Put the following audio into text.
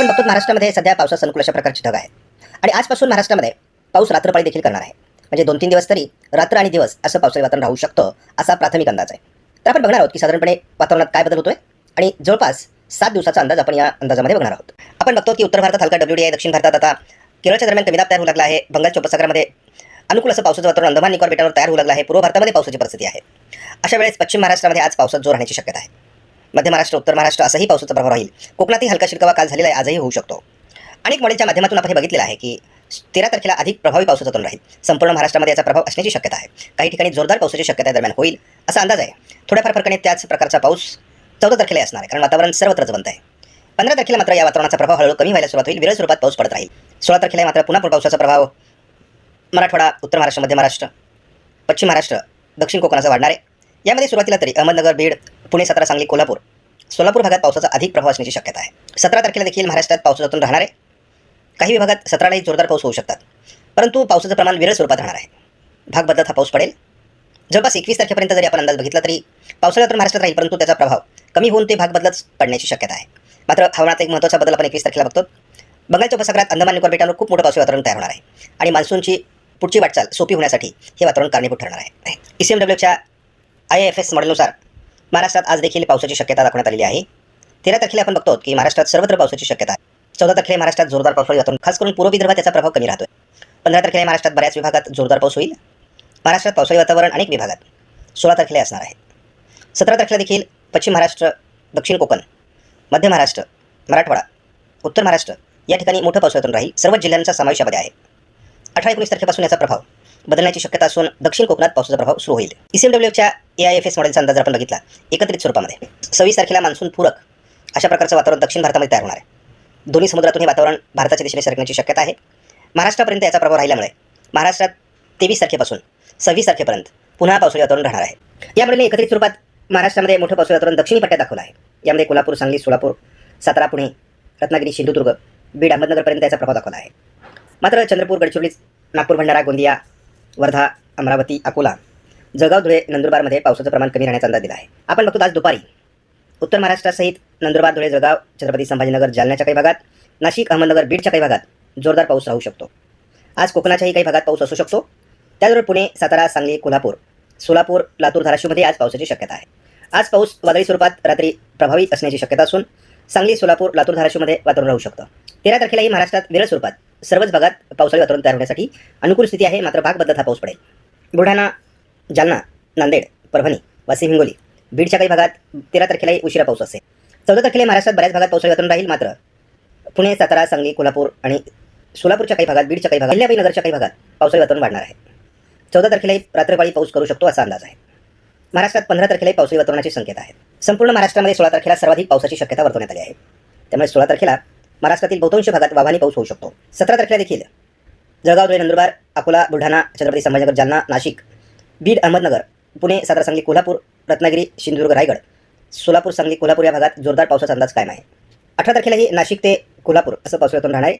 आपण बघतो महाराष्ट्रामध्ये सध्या पावसाचं अनुकूल अशा प्रकारची ढग आहे. आणि आजपासून महाराष्ट्रामध्ये पाऊस रात्रपाळी देखील करणार आहे. म्हणजे दोन तीन दिवस तरी रात्र आणि दिवस असं पावसाळी वातावरण राहू शकतं असा प्राथमिक अंदाज आहे. तर आपण बघणार आहोत की साधारणपणे वातावरणात काय बदल होतोय आणि जवळपास सात दिवसाचा अंदाज आपण या अंदाजामध्ये बघणार आहोत. आपण बघतो की उत्तर भारतात हलका डब्ल्यू आहे दक्षिण भारतात आता केरळच्या दरम्यान कमी दाब तयार होऊ लागला आहे. बंगालच्या उपसागरामध्ये अनुकूल असं पावसाचं वातावरण अंदमान निकोबार बेटावर तयार होऊ लागलं आहे. पूर्व भारतामध्ये पावसाची परिस्थिती आहे. अशा वेळेस पश्चिम महाराष्ट्रामध्ये आज पावसात जोर राहण्याची शक्यता आहे. मध्य महाराष्ट्र उत्तर महाराष्ट्र असाही पावसाचा प्रभाव राहील. कोकणातही हलका शिडकावा काल झालेला आहे आजही होऊ शकतो. अनेक मॉडेलच्या माध्यमातून आपण हे बघितलेलं आहे की तेरा तारखेला अधिक प्रभावी पावसाचा तोंड राहील. संपूर्ण महाराष्ट्रामध्ये याचा प्रभाव असण्याची शक्यता आहे. काही ठिकाणी जोरदार पावसाची शक्यता दरम्यान होईल असा अंदाज आहे. थोड्याफार फरकाने त्याच प्रकारचा पाऊस चौदा तारखेला असणार आहे कारण वातावरण सर्वत्रच बनत आहे. पंधरा तारखेला मात्र या वातावरणाचा प्रभाव हळूहळू कमी व्हायला सुरुवात होईल विरळ स्वरूपात पाऊस पडत राहील. सोळा तारखेला मात्र पुन्हा पावसाचा प्रभाव मराठवाडा उत्तर महाराष्ट्र मध्य महाराष्ट्र पश्चिम महाराष्ट्र दक्षिण कोकणाचा वाढणार आहे. यामध्ये सुरुवातीला तरी अहमदनगर बीड पुणे सातारा सांगली कोल्हापूर. सोलापूर भागात पावसाचा अधिक प्रभाव असण्याची शक्यता आहे. सतरा तारखेला देखील महाराष्ट्रात पावसातून राहणार आहे. काही विभागात सतरालाही जोरदार पाऊस होऊ शकतात. परंतु पावसाचं प्रमाण विरळ स्वरूपात राहणार आहे. भाग बदलत हा पाऊस पडेल. जवळपास एकवीस तारखेपर्यंत जरी आपण अंदाज बघितला तरी पावसाळ्यात तर महाराष्ट्रात राहील परंतु त्याचा प्रभाव कमी होऊन ते भाग बदलत पडण्याची शक्यता आहे. मात्र हवामानात एक महत्त्वाचा बदल आपण एकवीस तारखेला बघतो. बंगालच्या उपसागरात अंदमान निकोबार बेटावर खूप मोठं पावसाळी वातावरण तयार होणार आहे. आणि मान्सूनची पुढची वाटचाल सोपी होण्यासाठी हे वातावरण कारणीभूत ठरणार आहे. ई सी एम डब्ल्यूच्या आय एफ एस मॉडेलनुसार महाराष्ट्रात आज देखील पावसाची शक्यता दाखवण्यात आलेली आहे. तेरा तारखेला आपण बघतो की महाराष्ट्रात सर्वत्र पावसाची शक्यता आहे. चौदा तारखेला महाराष्ट्रात जोरदार पाऊस वातावरण खास करून पूर्व विदर्भात त्याचा प्रभाव कमी राहतोय. पंधरा तारखेला महाराष्ट्रात बऱ्याच विभागात जोरदार पाऊस होईल. महाराष्ट्रात पावसाळी वातावरण अनेक विभागात. सोळा तारखेला असणार आहे. सतरा तारखेला देखील पश्चिम महाराष्ट्र दक्षिण कोकण मध्य महाराष्ट्र मराठवाडा उत्तर महाराष्ट्र या ठिकाणी मोठं पावसाळी राहील. सर्व जिल्ह्यांचा समावेश यामध्ये आहे. अठरा एकोणीस तारखेपासून याचा प्रभाव बदलण्याची शक्यता असून दक्षिण कोकणात पावसाचा प्रभाव सुरू होईल. ईसीएमडब्ल्यूच्या ए आय एफ एस मॉडेलचा अंदाज आपण बघितला. एकत्रित स्वरूपामध्ये. सव्वीस तारखेला मान्सून पूरक. अशा प्रकारचं वातावरण दक्षिण भारतामध्ये तयार होणार आहे. दोन्ही समुद्रातून हे वातावरण भारताच्या दिशेने सरकण्याची शक्यता आहे. महाराष्ट्रापर्यंत याचा प्रभाव राहिल्यामुळे महाराष्ट्रात तेवीस तारखेपासून सव्वीस तारखेपर्यंत पुन्हा पावसाळी वातावरण राहणार आहे. यामुळे एकत्रित स्वरूपात महाराष्ट्रामध्ये मोठं पावसाळी वातावरण दक्षिणी पट्ट्यात दाखवलं आहे. यामध्ये कोल्हापूर सांगली सोलापूर सातारा पुणे रत्नागिरी सिंधुदुर्ग बीड अहमदनगरपर्यंत याचा प्रभाव दाखवला आहे. मात्र चंद्रपूर गडचिरोली नागपूर भंडारा गोंदिया वर्धा अमरावती अकोला. जळगाव धुळे नंदुरबारमध्ये पावसाचं प्रमाण कमी राहण्याचा अंदाज दिला आहे. आपण बघतो आज दुपारी. उत्तर महाराष्ट्रासहित नंदुरबार धुळे जळगाव छत्रपती संभाजीनगर जालन्याच्या काही भागात नाशिक अहमदनगर बीडच्या काही भागात जोरदार पाऊस राहू शकतो. आज कोकणाच्याही काही भागात पाऊस असू शकतो. त्याचबरोबर पुणे सातारा सांगली कोल्हापूर सोलापूर लातूर धाराशिवमध्ये आज पावसाची शक्यता आहे. आज पाऊस वादळी स्वरूपात रात्री प्रभावी असण्याची शक्यता असून सांगली सोलापूर लातूर धाराशिवमध्ये वातावरण राहू शकतं. तेरा तारखेलाही महाराष्ट्रात विरळ स्वरूपात सर्वच भागात पावसाळी वातावरण तयार होण्यासाठी अनुकूल स्थिती आहे मात्र भाग बदलत हा पाऊस पडेल. बुलढाणा जालना नांदेड परभणी वाशिम हिंगोली बीडच्या काही भागात तेरा तारखेलाही उशिरा पाऊस असेल. चौदा तारखेला महाराष्ट्रात बऱ्याच भागात पावसाळी वातावरण राहील मात्र पुणे सातारा सांगली कोल्हापूर आणि सोलापूरच्या काही भागात बीडच्या काही भागात अहिल्याबाई नगरच्या काही भागात पावसाळी वातावरण वाढणार आहे. चौदा तारखेलाही रात्रपाळी पाऊस करू शकतो असा अंदाज आहे. महाराष्ट्रात पंधरा तारखेलाही पावसाळी वातावरणाची संकेत आहेत. संपूर्ण महाराष्ट्रामध्ये सोळा तारखेला सर्वाधिक पावसाची शक्यता वर्तवण्यात आली आहे. त्यामुळे सोळा तारखेला महाराष्ट्रातील बहुतांश भागात वावानी पाऊस होऊ शकतो. सतरा तारखेला देखील जळगाव धुळे नंदुरबार अकोला बुलढाणा छत्रपती संभाजीनगर जालना नाशिक बीड अहमदनगर पुणे सातारा सांगली कोल्हापूर रत्नागिरी सिंधुदुर्ग रायगड सोलापूर सांगली कोल्हापूर या भागात जोरदार पावसाचा अंदाज कायम आहे. अठरा तारखेलाही नाशिक ते कोल्हापूर असं पावसाळ्यातून राहणार आहे.